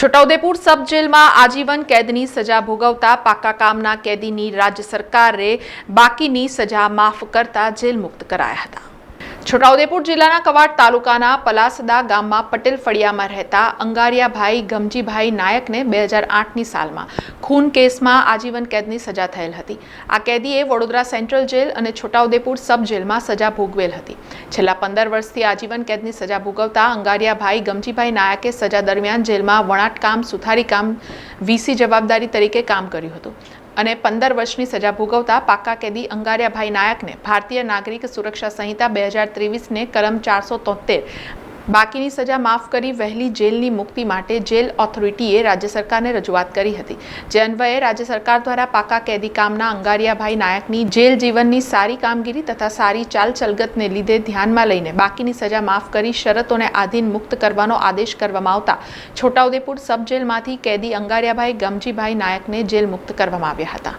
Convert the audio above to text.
છોટાઉદેપુર સબ જેલમાં આજીવન કેદની સજા ભોગવતા પાકા કામના કેદીની રાજ્ય સરકારે બાકીની સજા માફ કરતા જેલ મુક્ત કરાયા હતા. છોટાઉદેપુર જિલ્લાના કવાડ તાલુકાના પલાસદા ગામમાં પટેલ ફળિયામાં રહેતા અંગારિયાભાઈ ગમજીભાઈ નાયકને બે હજાર આઠની સાલમાં ખૂન કેસમાં આજીવન કેદની સજા થયેલ હતી. આ કેદીએ વડોદરા સેન્ટ્રલ જેલ અને છોટાઉદેપુર સબ જેલમાં સજા ભોગવેલ હતી. છેલ્લા પંદર વર્ષથી આજીવન કેદની સજા ભોગવતા અંગારિયાભાઈ ગમજીભાઈ નાયકે સજા દરમિયાન જેલમાં વણાટકામ સુથારીકામ વીસી જવાબદારી તરીકે કામ કર્યું હતું. અને પંદર વર્ષની સજા ભોગવતા પાક્કા કેદી અંગારિયાભાઈ નાયકને ભારતીય નાગરિક સુરક્ષા સંહિતા બે હજાર ત્રેવીસને કલમ ચારસો તોતેર બાકીની સજા માફ કરી વહેલી જેલની મુક્તિ માટે જેલ ઓથોરિટીએ રાજ્ય સરકારને રજૂઆત કરી હતી. જે અન્વયે રાજ્ય સરકાર દ્વારા પાકા કેદી કામના અંગારિયાભાઈ નાયકની જેલ જીવનની સારી કામગીરી તથા સારી ચાલચલગતને લીધે ધ્યાનમાં લઈને બાકીની સજા માફ કરી શરતોને આધીન મુક્ત કરવાનો આદેશ કરવામાં આવતા છોટાઉદેપુર સબ જેલમાંથી કેદી અંગારિયાભાઈ ગમજીભાઈ નાયકને જેલ મુક્ત કરવામાં આવ્યા હતા.